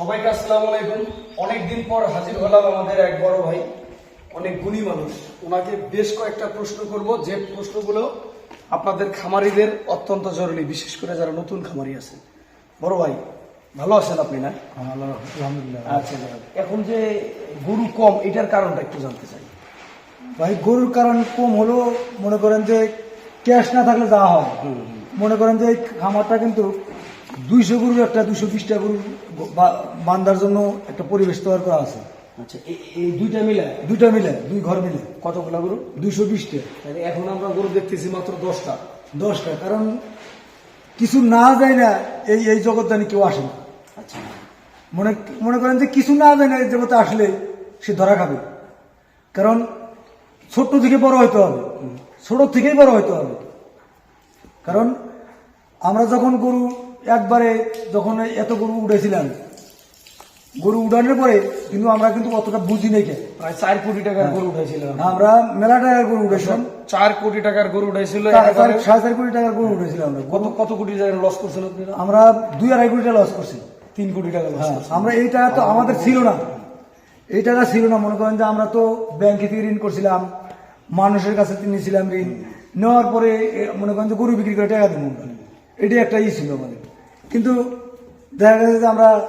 সবাইকে আসসালামু আলাইকুম। অনেকদিন পর হাজির হলাম আমাদের এক বড় ভাই অনেক গুণী মানুষ। ওনাকে বেশ কয়েকটা প্রশ্ন করব। যে প্রশ্নগুলো আপনাদের খামারিদের অত্যন্ত জরুরি বিশেষ করে যারা নতুন খামারি আছে বড় ভাই ভালো আছেন আপনি না? আলহামদুলিল্লাহ। আচ্ছা এখন যে গরু কম এটার কারণটা একটু জানতে চাই। ভাই গরুর কারণ কম হলো মনে করেন যে ক্যাশ না থাকলে যা হয় মনে করেন যে খামারটা কিন্তু দুইশো গরুর একটা দুইশো বিশটা গরু বা- বান্ধার জন্য একটা পরিবেশ তৈরি করা আছে। আচ্ছা এই- দুইটা মিলে? দুইটা মিলে দুই ঘর মিলে। কতগুলা গরু? দুইশো বিশটা। এখন আমরা গরু দেখতেছি মাত্র দশটা। দশটা কারণ কিছু না যায় না এই এই জগৎদানি কেউ আসে না। আচ্ছা। মনে মনে করেন যে কিছু না যায় না এই জগতে আসলে সে ধরা খাবে। কারণ ছোট্ট থেকে বড় হইতে হবে। ছোট থেকেই বড় হইতে হবে। কারণ আমরা যখন গরু একবারে যখন এত গরু উঠেছিলাম গরু উঠানোর পরে কিন্তু আমরা কিন্তু অতটা বুঝি নেই প্রায় চার কোটি টাকার গরু উঠেছিলাম আমরা মেলা টাকার গরু উঠেছিলাম। চার কোটি টাকার গরু উঠেছিল সাড়ে চার কোটি টাকার গরু উঠেছিলাম আমরা। কত কত কোটি টাকার লস করছিল আমরা দুই আড়াই কোটি টাকা লস করছি। তিন কোটি টাকা লস হ্যাঁ, আমরা এই টাকা তো আমাদের ছিল না। এই টাকা ছিল না মনে করেন যে আমরা তো ব্যাংকে থেকে ঋণ করছিলাম মানুষের কাছে নিয়েছিলাম ঋণ। নেওয়ার পরে মনে করেন যে গরু বিক্রি করে টাকা দেবো। এটাই একটা ই ছিল আমাদের। কিন্তু দেখা গেছে যে আমরা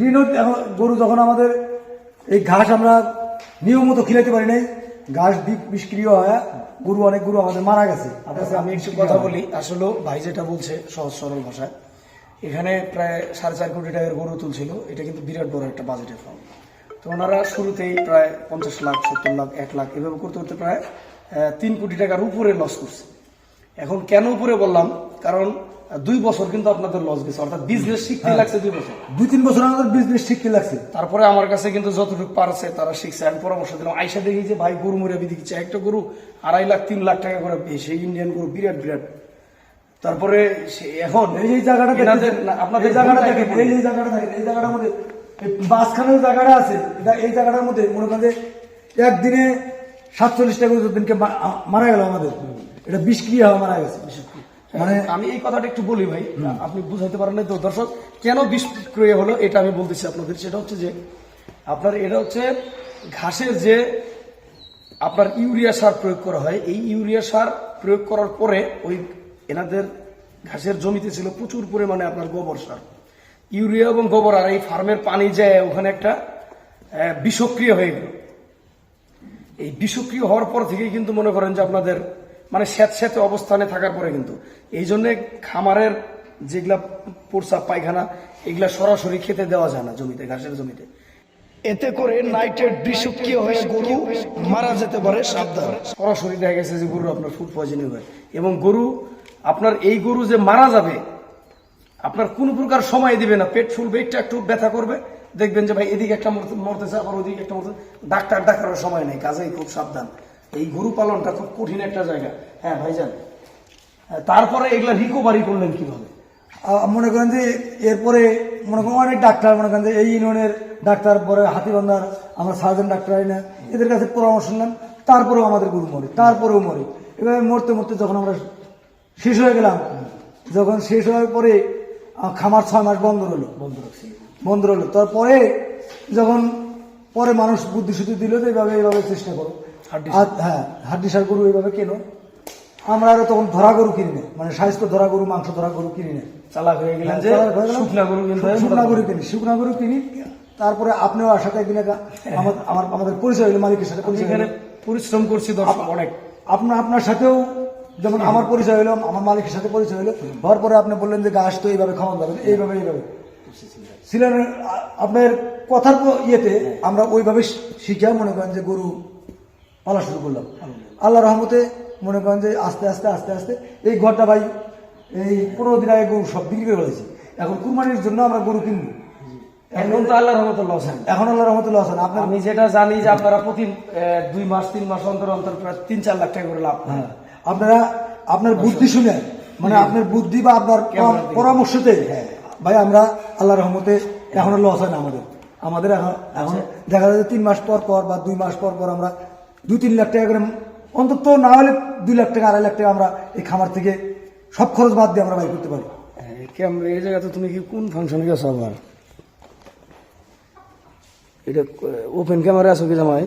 ঋণ এখন গরু যখন আমাদের এই ঘাস আমরা নিয়ম মতো খিলাইতে পারি নাই, ঘাস বি- নিষ্ক্রিয় হয়, গরু অনেক গরু আমাদের মারা গেছে। আমি একটু কথা বলি, আসলে ভাই যেটা বলছে, সহজ সরল ভাষায়, এখানে প্রায় সাড়ে চার কোটি টাকার গরু তুলছিল, এটা কিন্তু বিরাট বড় একটা বাজেটের ফার্ম তো ওনারা শুরুতেই প্রায় পঞ্চাশ লাখ, সত্তর লাখ, এক লাখ এভাবে করতে করতে প্রায় তিন কোটি টাকার উপরে লস করছে। এখন কেন উপরে বললাম? কারণ দুই বছর কিন্তু আপনাদের লস গেছে অর্থাৎ বিজনেস শিখতে লাগছে দুই বছর। দুই তিন বছর আমাদের বিজনেস শিখতে লাগছে। তারপরে আমার কাছে কিন্তু যতটুকু পারছে তারা শিখছে। আমি পরামর্শ দিলাম আইসা দেখি যে ভাই গরু মরে বিধি দিচ্ছে একটা গরু আড়াই লাখ তিন লাখ টাকা করে সেই ইন্ডিয়ান গরু বিরাট বিরাট। তারপরে এখন এই যে জায়গাটা আপনাদের জায়গাটা দেখেন এই যে জায়গাটা দেখেন এই জায়গাটার মধ্যে মাঝখানের জায়গাটা আছে এটা এই জায়গাটার মধ্যে মনে করেন যে একদিনে সাতচল্লিশটা করে দিনকে মারা গেল আমাদের এটা বিষ ক্রিয়া মারা গেছে। মানে আমি এই কথাটা একটু বলি ভাই আপনি বুঝাইতে পারেন তো। দর্শক কেন বিক্রয় হলো এটা আমি বলতেছি আপনাদের। সেটা হচ্ছে যে আপনার এটা হচ্ছে ঘাসের যে আপনার ইউরিয়া সার প্রয়োগ করা হয় এই ইউরিয়া সার প্রয়োগ করার পরে ওই এনাদের ঘাসের জমিতে ছিল প্রচুর পরিমাণে আপনার গোবর সার। ইউরিয়া এবং গোবর আর এই ফার্মের পানি যায় ওখানে একটা বিষক্রিয়া হয়ে গেল। এই বিষক্রিয় হওয়ার পর থেকেই কিন্তু মনে করেন যে আপনাদের মানে স্যাঁতস্যাঁতে অবস্থানে থাকার পরে কিন্তু। এই জন্য খামারের যেগুলা পোরসাপ পায়খানা, এগুলা সরাসরি খেতে দেওয়া যায় না জমিতে, ঘাসের জমিতে। এতে করে নাইট্রেট বিষক্রিয় হয়ে গরু মারা যেতে পারে সাবধান। সরাসরি দেখা গেছে যে গরু আপনার ফুড পয়জনিং হয়। এবং গরু, আপনার এই গরু যে মারা যাবে, আপনার কোন প্রকার সময় দিবে না। পেট ফুলবে, একটু একটু ব্যথা করবে। দেখবেন যে ভাই, এদিকে একটা মরতে- মরতেছে, আবার ওদিকে একটা মরতেছে ডাক্তার ডাক্তারের সময় নেই। কাজেই খুব সাবধান। এই গরু পালনটা খুব কঠিন একটা জায়গা। হ্যাঁ ভাইজান। তারপরে এগুলা রিকভারি করলেন কীভাবে? মনে করেন যে এরপরে মনে করেন অনেক ডাক্তার মনে করেন যে এই ইউনিয়নের ডাক্তার পরে হাতিবান্ধার আমরা সার্জন ডাক্তার না এদের কাছে পরামর্শ নিলাম। তারপরেও আমাদের গরু মরে তারপরেও মরে। এভাবে মরতে মরতে যখন আমরা শেষ হয়ে গেলাম যখন শেষ হওয়ার পরে খামার ছয় মাস বন্ধ রইল। বন্ধ রাখছি। বন্ধ রইল। তারপরে যখন পরে মানুষ বুদ্ধি শুদ্ধি দিল যে এইভাবে এইভাবে চেষ্টা করো। হ্যাঁ হাড্ডি সার গরু এইভাবে কেন? আমরা আরও তখন ধরা গরু কিনি না মানে স্বাস্থ্য ধরা গরু মাংস ধরা গরু কিনি না চালাক হয়ে যে হয়ে গেলাম। শুকনা গরু শুকনা গরু কিনি শুকনা গরু কিনি তারপরে আপনিও আসাতে একদিন একা। আমার আমাদের পরিচয় হলো মালিকের সাথে এখানে পরিশ্রম করছি দর্শক অনেক। আপনার আপনার সাথেও যেমন আমার পরিচয় হলো আমার মালিকের সাথে পরিচয় হলো হওয়ার পরে আপনি বললেন যে গাছ তো এইভাবে খাওয়ান যাবে এইভাবে এইভাবে। ছিলেন আপনার কথার ইয়েতে আমরা ওইভাবে শিখে মনে করেন যে গরু পালা শুরু করলাম। আল্লাহ রহমতে মনে করেন যে আস্তে আস্তে আস্তে আস্তে এই ঘরটা ভাই এই পনেরো দিন আগে গরু সব বিক্রি করে ফেলেছি। এখন কুরবানির জন্য আমরা গরু কিনবো। এখন তো আল্লাহর রহমতে লস হয়। এখন আল্লাহ রহমতে লস হয় আপনার আমি যেটা জানি যে আপনারা প্রতি দুই মাস তিন মাস অন্তর অন্তর প্রায় তিন চার লাখ টাকা করে লাভ হ্যাঁ, আপনারা আপনার বুদ্ধি শুনে মানে আপনার বুদ্ধি বা আপনার। পরামর্শতে ভাই আমরা আল্লাহ রহমতে এখনও লস হয় না আমাদের। আমাদের এখন এখন দেখা যাচ্ছে তিন মাস পর পর বা দুই মাস পর পর আমরা দুই তিন লাখ টাকা করে, অন্তত না হলে দুই লাখ টাকা, আড়াই লাখ টাকা আমরা এই খামার থেকে সব খরচ বাদ দিয়ে আমরা বাই করতে পারি। ক্যামেরা এই জায়গাতে তুমি কি কোন ফাংশনে গেছো আবার? এটা, ওপেন ক্যামেরা আছো কি জামাই?